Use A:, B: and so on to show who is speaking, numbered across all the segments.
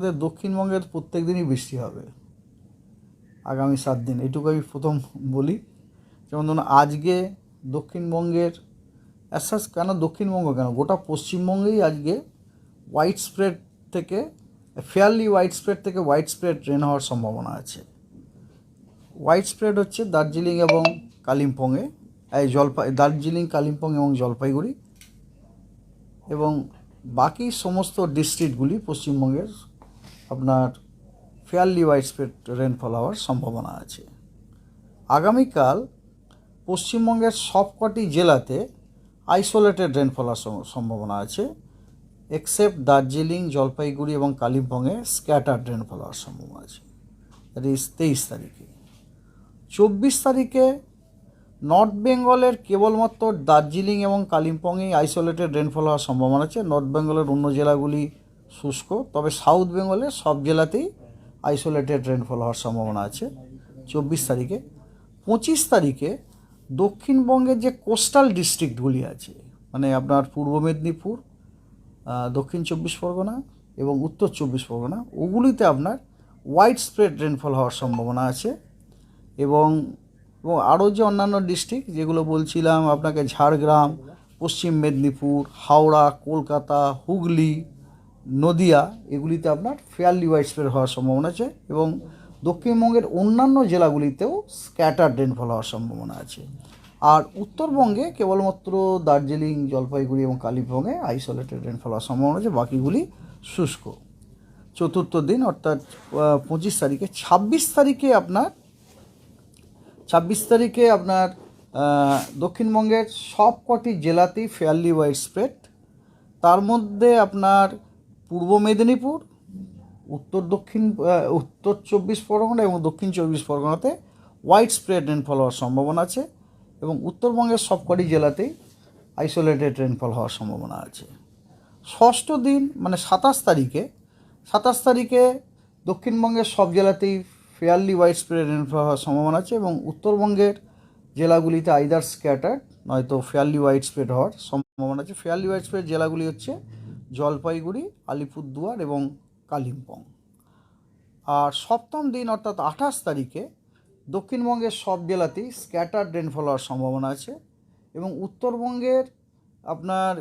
A: আমাদের দক্ষিণবঙ্গের প্রত্যেক দিনই বৃষ্টি হবে। আগামী সাত দিন। এটুকু আমি প্রথম বলি। যেমন ধরুন, আজকে দক্ষিণবঙ্গের অ্যাসাস কেন দক্ষিণবঙ্গ কেন? গোটা পশ্চিমবঙ্গেই আজকে হোয়াইট স্প্রেড থেকে ফেয়ারলি হোয়াইট স্প্রেড থেকে হোয়াইট স্প্রেড ট্রেন হওয়ার সম্ভাবনা আছে। হোয়াইট স্প্রেড হচ্ছে দার্জিলিং এবং কালিম্পংয়ে, এই জলপাই দার্জিলিং, কালিম্পং এবং জলপাইগুড়ি এবং বাকি সমস্ত ডিস্ট্রিক্টগুলি পশ্চিমবঙ্গের আপনার ফেয়ারলি হোয়াইট স্প্রেড রেনফল হওয়ার সম্ভাবনা আছে। আগামীকাল পশ্চিমবঙ্গের সবকটি জেলাতে আইসোলেটেড রেনফল হওয়ার সম্ভাবনা আছে এক্সেপ্ট দার্জিলিং, জলপাইগুড়ি এবং কালিম্পংয়ে স্ক্যাটার্ড রেনফল হওয়ার সম্ভাবনা আছে। দ্যাট ইজ তেইশ তারিখে। চব্বিশ তারিখে নর্থ বেঙ্গলের কেবলমাত্র দার্জিলিং এবং কালিম্পংয়েই আইসোলেটেড রেনফল হওয়ার সম্ভাবনা আছে। নর্থ বেঙ্গলের অন্য জেলাগুলি শুষ্ক, তবে সাউথ বেঙ্গলে সব জেলাতেই আইসোলেটেড রেনফল হওয়ার সম্ভাবনা আছে। চব্বিশ তারিখে। পঁচিশ তারিখে দক্ষিণবঙ্গের যে কোস্টাল ডিস্ট্রিক্টগুলি আছে মানে আপনার পূর্ব মেদিনীপুর দক্ষিণ চব্বিশ পরগনা এবং উত্তর চব্বিশ পরগনা, ওগুলিতে আপনার হোয়াইট স্প্রেড রেনফল হওয়ার সম্ভাবনা আছে এবং এবং আরও যে অন্যান্য ডিস্ট্রিক্ট যেগুলো বলছিলাম, আপনাকে ঝাড়গ্রাম, পশ্চিম মেদিনীপুর, হাওড়া, কলকাতা, হুগলি নদিয়া, এগুলিতে আপনার ফেয়ারলি হোয়াইট স্প্রেড হওয়ার সম্ভাবনা আছে এবং দক্ষিণবঙ্গের অন্যান্য জেলাগুলিতেও স্ক্যাটার রেনফল হওয়ার সম্ভাবনা আছে। আর উত্তরবঙ্গে কেবলমাত্র দার্জিলিং, জলপাইগুড়ি এবং কালিম্পংয়ে আইসোলেটেড রেনফল হওয়ার সম্ভাবনা আছে, বাকিগুলি শুষ্ক। চতুর্থ দিন, অর্থাৎ পঁচিশ তারিখে, ছাব্বিশ তারিখে আপনার, ছাব্বিশ তারিখে আপনার দক্ষিণবঙ্গের সব কটি জেলাতেই ফেয়ারলি হোয়াইট স্প্রেড তার মধ্যে আপনার পূর্ব মেদিনীপুর, উত্তর দক্ষিণ উত্তর চব্বিশ পরগনা এবং দক্ষিণ চব্বিশ পরগনাতে হোয়াইট স্প্রেড রেনফল হওয়ার সম্ভাবনা আছে এবং উত্তরবঙ্গের সবকটি জেলাতেই আইসোলেটেড রেনফল হওয়ার সম্ভাবনা আছে। ষষ্ঠ দিন মানে সাতাশ তারিখে সাতাশ তারিখে দক্ষিণবঙ্গের সব জেলাতেই ফেয়ারলি হোয়াইট স্প্রেড রেনফল হওয়ার সম্ভাবনা আছে এবং উত্তরবঙ্গের জেলাগুলিতে আইদার স্ক্যাটার্ড নয়তো ফেয়ারলি হোয়াইট স্প্রেড হওয়ার সম্ভাবনা আছে। ফেয়ারলি হোয়াইট স্প্রেড জেলাগুলি হচ্ছে জলপাইগুড়ি, আলিপুরদুয়ার এবং কালিম্পং। আর সপ্তম দিন অর্থাৎ আঠাশ তারিখে দক্ষিণবঙ্গের সব জেলাতেই স্ক্যাটার্ড রেনফল হওয়ার সম্ভাবনা আছে এবং উত্তরবঙ্গের আপনার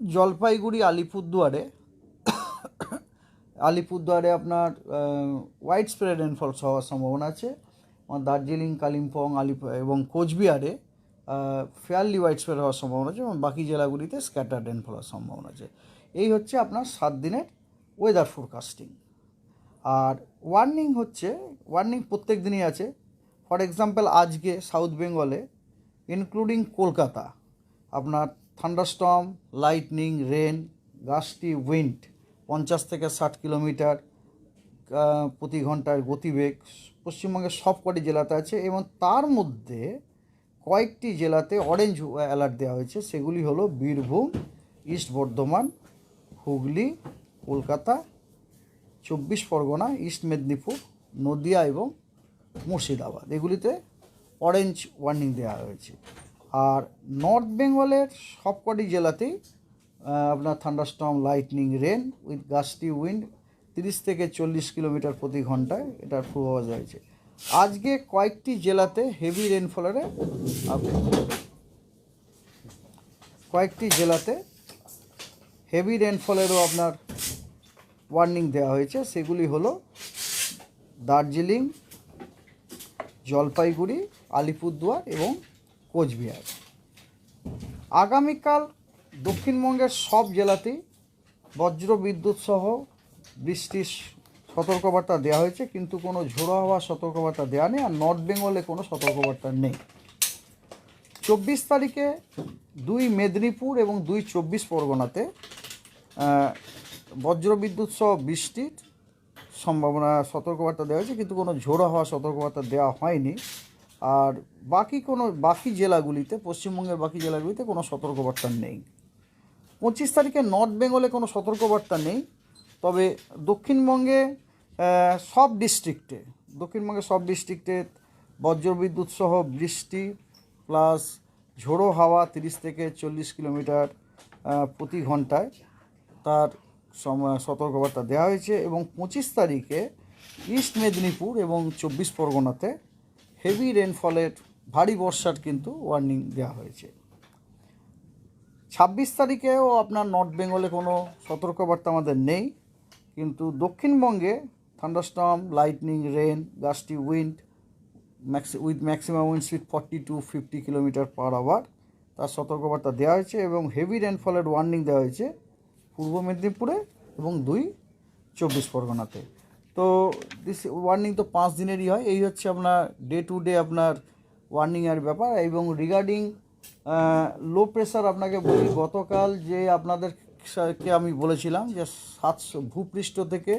A: জলপাইগুড়ি, আলিপুরদুয়ারে আলিপুরদুয়ারে আপনার হোয়াইট স্প্রেড রেনফল হওয়ার সম্ভাবনা আছে। আমার দার্জিলিং, কালিম্পং, আলিপ এবং কোচবিহারে ফেয়ারলি হোয়াইট স্প্রেড হওয়ার সম্ভাবনা আছে এবং বাকি জেলাগুলিতে স্ক্যাটার রেনফল হওয়ার সম্ভাবনা আছে। এই হচ্ছে আপনার সাত দিনের ওয়েদার ফোরকাস্টিং আর ওয়ার্নিং হচ্ছে ওয়ার্নিং প্রত্যেক দিনই আছে। ফর এক্সাম্পল আজকে সাউথ বেঙ্গলে ইনক্লুডিং কলকাতা আপনার thunderstorm lightning rain gusty wind পঞ্চাশ থেকে ষাট কিলোমিটার প্রতি ঘণ্টার গতিবেগ, পশ্চিমবঙ্গের সব কটি জেলাতে আছে এবং তার মধ্যে কয়েকটি জেলাতে অরেঞ্জ অ্যালার্ট দেওয়া হয়েছে। সেগুলি হলো বীরভূম ইস্ট বর্ধমান, হুগলি, কলকাতা, চব্বিশ পরগনা ইস্ট মেদিনীপুর, নদিয়া এবং মুর্শিদাবাদ। এগুলিতে অরেঞ্জ ওয়ার্নিং দেওয়া হয়েছে। আর নর্থ বেঙ্গলের সবকটি জেলাতেই আপনার thunderstorm lightning rain with gusty wind তিরিশ থেকে চল্লিশ কিলোমিটার প্রতি ঘন্টায় এটার পূর্বাভাস রয়েছে। আজকে কয়েকটি জেলাতে হেভি রেনফলের কয়েকটি জেলাতে হেভি রেনফলেরও আপনার ওয়ার্নিং দেওয়া হয়েছে। সেগুলি হলো দার্জিলিং, জলপাইগুড়ি, আলিপুরদুয়ার এবং কোচবিহার। আগামীকাল দক্ষিণবঙ্গের সব জেলাতেই বজ্র বিদ্যুৎ সহ বৃষ্টির সতর্কবার্তা দেওয়া হয়েছে, কিন্তু কোনো ঝোড়ো হওয়ার সতর্কবার্তা দেওয়া নেই, আর নর্থ বেঙ্গলে কোনো সতর্কবার্তা নেই। চব্বিশ তারিখে দুই মেদিনীপুর এবং দুই চব্বিশ পরগনাতে বজ্রবিদ্যুৎ সহ বৃষ্টির সম্ভাবনা সতর্কবার্তা দেওয়া হয়েছে, কিন্তু কোনো ঝোড়ো হওয়ার সতর্কবার্তা দেওয়া হয়নি। আর বাকি কোনো, বাকি জেলাগুলিতে, পশ্চিমবঙ্গের বাকি জেলাগুলিতে কোনো সতর্কবার্তা নেই। পঁচিশ তারিখে নর্থ বেঙ্গলে কোনো সতর্কবার্তা নেই, তবে দক্ষিণবঙ্গে সব ডিস্ট্রিক্টে দক্ষিণবঙ্গের সব ডিস্ট্রিক্টে বজ্রবিদ্যুৎ সহ বৃষ্টি প্লাস ঝোড়ো হাওয়া তিরিশ থেকে চল্লিশ কিলোমিটার প্রতি ঘন্টায় তার সতর্কবার্তা দেওয়া হয়েছে এবং পঁচিশ তারিখে ইস্ট মেদিনীপুর এবং চব্বিশ পরগনাতে হেভি রেনফলের ভারী বর্ষার কিন্তু ওয়ার্নিং দেওয়া হয়েছে। ছাব্বিশ তারিখেও আপনার নর্থ বেঙ্গলে কোনো সতর্কবার্তা আমাদের নেই, কিন্তু দক্ষিণবঙ্গে thunderstorm lightning rain gusty wind maxi with maximum wind speed forty to fifty kilometre per hour তার সতর্কবার্তা দেওয়া হয়েছে এবং হেভি রেনফলের ওয়ার্নিং দেওয়া হয়েছে পূর্ব মেদিনীপুরে এবং দুই চব্বিশ পরগনাতে। তো দিস ওয়ার্নিং তো পাঁচ দিনেরই হয়। এই হচ্ছে আপনার ডে টু ডে আপনার ওয়ার্নিংয়ের ব্যাপার এবং রিগার্ডিং লো প্রেশার আপনাকে বলি, গতকাল যে আপনাদেরকে আমি বলেছিলাম যে সাতশো, ভূপৃষ্ঠ থেকে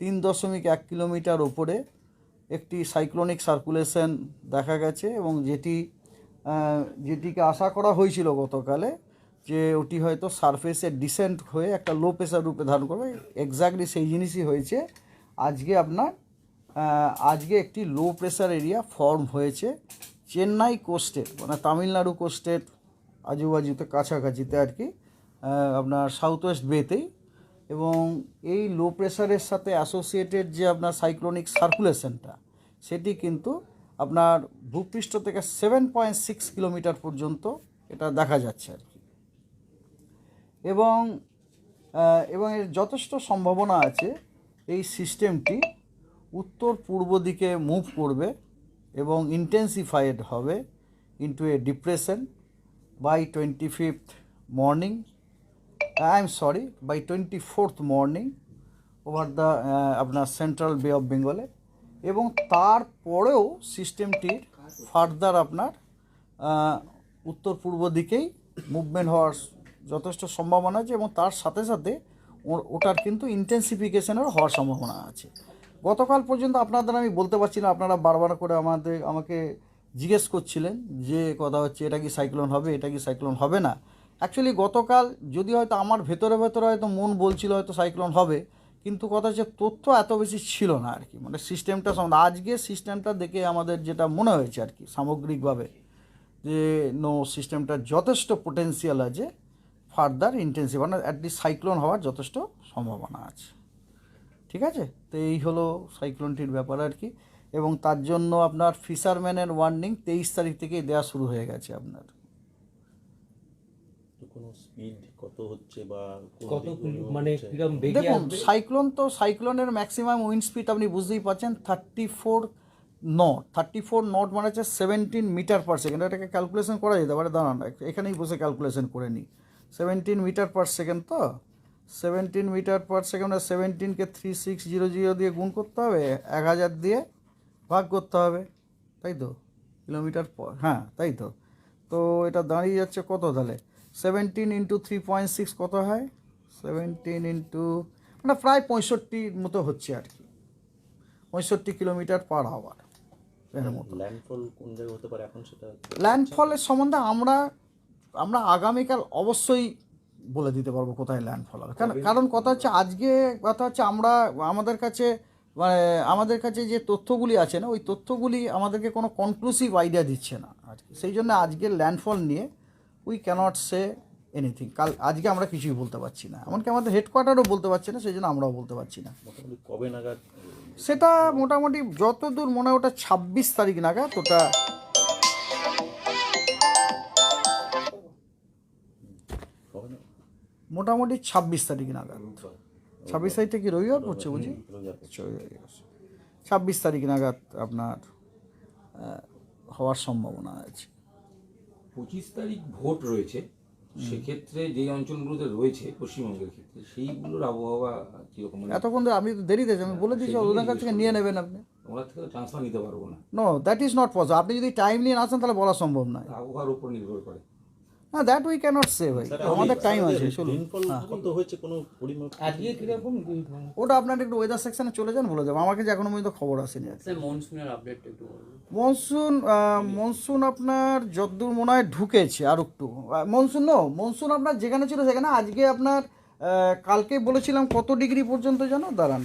A: তিন দশমিক এক কিলোমিটার ওপরে একটি সাইক্লোনিক সার্কুলেশন দেখা গেছে এবং যেটি যেটিকে আশা করা হয়েছিল গতকালে যে ওটি হয়তো সারফেসে ডিসেন্ট হয়ে একটা লো প্রেশার রূপে ধারণ করবে। এক্স্যাক্টলি সেই জিনিসই হয়েছে। আজকে আপনার আজকে একটি লো প্রেশার এরিয়া ফর্ম হয়েছে চেন্নাই কোস্টে মানে তামিলনাড়ু কোস্টের আজুবাজুতে কাছাকাছিতে আর কি আপনার সাউথ ওয়েস্ট বেতেই এবং এই লো প্রেশারের সাথে অ্যাসোসিয়েটেড যে আপনার সাইক্লোনিক সার্কুলেশনটা সেটি কিন্তু আপনার ভূপৃষ্ঠ থেকে সেভেন পয়েন্ট সিক্স কিলোমিটার পর্যন্ত এটা দেখা যাচ্ছে আর কি। এবং এবং এর যথেষ্ট সম্ভাবনা আছে এই সিস্টেমটি উত্তর পূর্ব দিকে মুভ করবে এবং ইন্টেন্সিফাইড হবে into a depression by twenty fifth morning I am sorry by twenty fourth morning over the আপনার সেন্ট্রাল বে অফ বেঙ্গলে এবং তারপরেও সিস্টেমটির ফার্দার আপনার উত্তর পূর্ব দিকেই মুভমেন্ট হওয়ার যথেষ্ট সম্ভাবনা আছে এবং তার সাথে সাথে ওটার কিন্তু ইন্টেন্সিফিকেশনেরও হওয়ার সম্ভাবনা আছে। গতকাল পর্যন্ত আপনাদের আমি বলতে পারছি না, আপনারা বারবার করে আমাদের, আমাকে জিজ্ঞেস করছিলেন যে কথা হচ্ছে এটা কি সাইক্লোন হবে, এটা কি সাইক্লোন হবে না। অ্যাকচুয়ালি গতকাল যদি হয়তো আমার ভেতরে ভেতরে হয়তো মন বলছিল হয়তো সাইক্লোন হবে, কিন্তু কথা হচ্ছে তথ্য এত বেশি ছিল না আর কি। মানে সিস্টেমটা সম্বন্ধে আজকে সিস্টেমটা দেখে আমাদের যেটা মনে হয়েছে আর কি, সামগ্রিকভাবে, যে নো সিস্টেমটা যথেষ্ট পোটেন্সিয়াল আছে ফার্দার ইন্টেন্সিভ মানে অ্যাটলিস্ট সাইক্লোন হওয়ার যথেষ্ট সম্ভাবনা আছে। ঠিক আছে? তো এই হলো সাইক্লোনটির ব্যাপার আর কি। এবং তার জন্য আপনার ফিশারম্যানের ওয়ার্নিং তেইশ তারিখ থেকেই দেওয়া শুরু হয়ে গেছে আপনার।
B: কোনো স্পিড কত হচ্ছে বা
C: কত মানে? কীরকম বেগে
A: দেখুন সাইক্লোন তো সাইক্লোনের ম্যাক্সিমাম উইন্ড স্পিড আপনি বুঝতেই পারছেন thirty four knot thirty four knot মানে হচ্ছে সেভেন্টিন মিটার পার সেকেন্ড এটাকে ক্যালকুলেশন করা যেতে পারে দাঁড়ান এখানেই বসে ক্যালকুলেশন করে নিই। সেভেন্টিন মিটার পার সেকেন্ড তো? সেভেন্টিন মিটার পার সেকেন্ড সেভেন্টিনকে থ্রি সিক্স জিরো জিরো দিয়ে গুণ করতে হবে এক হাজার দিয়ে ভাগ করতে হবে তাই তো? কিলোমিটার পর হ্যাঁ তাই তো? তো এটা দাঁড়িয়ে যাচ্ছে কত তাহলে? Seventeen into three point six কত হয়? সেভেন্টিন ইন্টু মানে প্রায় পঁয়ষট্টির মতো হচ্ছে আর কি। পঁয়ষট্টি কিলোমিটার পার আওয়ার মতো।
B: ল্যান্ডফল কোন জায়গায় হতে পারে এখন সেটা?
A: ল্যান্ডফলের সম্বন্ধে আমরা আমরা আগামীকাল অবশ্যই বলে দিতে পারব কোথায় ল্যান্ডফল হবে। কারণ কারণ কথা হচ্ছে আজকে কথা হচ্ছে আমরা আমাদের কাছে মানে আমাদের কাছে যে তথ্যগুলি আছে না ওই তথ্যগুলি আমাদেরকে কোনো কনক্লুসিভ আইডিয়া দিচ্ছে না আর কি। সেই জন্য আজকে ল্যান্ডফল নিয়ে উই ক্যানট সে এনিথিং কাল আজকে আমরা কিছুই বলতে পারছি না। এমনকি আমাদের হেডকোয়ার্টারও বলতে পারছি না সেই জন্য আমরাও বলতে পারছি না।
B: কবে নাগাদ?
A: সেটা মোটামুটি যতদূর মনে হয় ওটা ছাব্বিশ তারিখ নাগাদ ওটা মোটামুটি ছাব্বিশ তারিখ নাগাদ। ছাব্বিশ তারিখটা কি রবিবার? পড়ছে বুঝি? ছাব্বিশ তারিখ নাগাদ আপনার হওয়ার সম্ভাবনা আছে।
C: পঁচিশ তারিখ ভোট রয়েছে সেক্ষেত্রে যে অঞ্চলগুলোতে রয়েছে পশ্চিমবঙ্গের ক্ষেত্রে সেইগুলোর আবহাওয়া কীরকম মানে?
A: এতক্ষণ ধরে আমি তো দেরিতে আমি বলে দিয়েছি ওদের কাছ থেকে নিয়ে নেবেন আপনি।
C: ওনার থেকে ট্রান্সফার নিতে পারব না।
A: No that is not possible আপনি যদি টাইম নিয়ে আসেন তাহলে বলা সম্ভব নয়।
C: আবহাওয়ার উপর নির্ভর করে।
A: না দ্যাট উই ক্যানট সে ভাই। আমাদের টাইম আছে চলুন।
C: কীরকম
A: ওটা আপনার একটু ওয়েদার সেকশনে চলে যান বলে যাব। আমার কাছে এখনও পর্যন্ত খবর আসেনি আর মনসুন মনসুন আপনার যদ্দূর মনে হয় ঢুকেছে আর একটু। মনসুন নো মনসুন আপনার যেখানে ছিল সেখানে। আজকে আপনার কালকে বলেছিলাম কত ডিগ্রি পর্যন্ত জানো দাঁড়ান।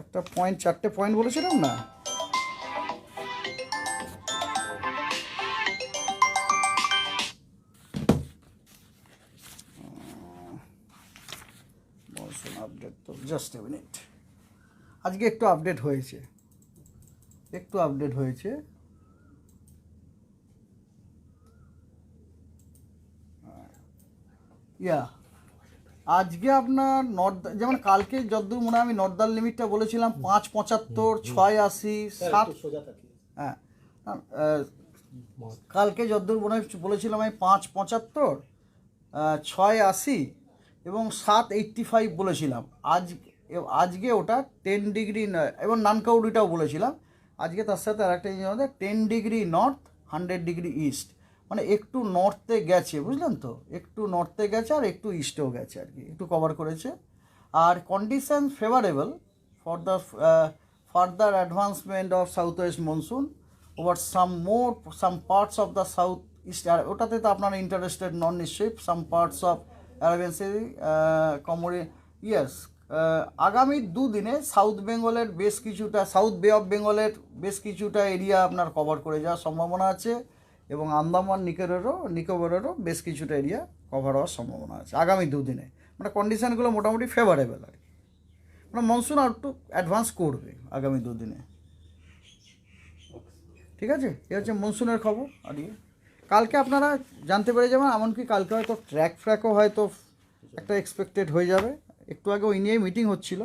A: একটা পয়েন্ট চারটে পয়েন্ট বলেছিলাম না? জাস্ট এ মিনিট আজকে একটু আপডেট হয়েছে। একটু আপডেট হয়েছে। ইয়া আজকে আপনার নর্থ যেমন কালকে যদ্দূর মনে হয় আমি নর্দার লিমিটটা বলেছিলাম পাঁচ পঁচাত্তর ছয় আশি সাত হ্যাঁ কালকে যদ্দূর মনে হয় বলেছিলাম আমি পাঁচ পঁচাত্তর ছয় আশি এবং সাত এইট্টি ফাইভ বলেছিলাম। আজ আজকে ওটা টেন ডিগ্রি এবং নানকাউডিটাও বলেছিলাম। আজকে তার সাথে আরেকটা জিনিস আমাদের ten degree north hundred degree east মানে একটু নর্থে গেছে, বুঝলেন তো? একটু নর্থে গেছে আর একটু ইস্টেও গেছে আর কি, একটু কভার করেছে। আর condition favourable for the further advancement of south west monsoon over some more some parts of the south east আর ওটাতে তো আপনারা ইন্টারেস্টেড নন নিশ্চয়ই some parts of Arabian sea কমোডি yes আগামী দুদিনে সাউথ বেঙ্গলের বেশ কিছুটা, সাউথ বে অফ বেঙ্গলের বেশ কিছুটা এরিয়া আপনার কভার করে যাওয়ার সম্ভাবনা আছে এবং আন্দামান, নিকোবরেরও নিকোবরেরও বেশ কিছুটা এরিয়া কভার হওয়ার সম্ভাবনা আছে আগামী দুদিনে। মানে কন্ডিশানগুলো মোটামুটি ফেভারেবল আর কি। মানে মনসুন আর একটু অ্যাডভান্স করবে আগামী দুদিনে। ঠিক আছে? এ হচ্ছে মনসুনের খবর, আর ইয়ে? কালকে আপনারা জানতে পেরে যাবেন এমনকি কালকে হয়তো ট্র্যাক ফ্র্যাকও হয়তো একটা এক্সপেক্টেড হয়ে যাবে। একটু আগে ওই নিয়েই মিটিং হচ্ছিল।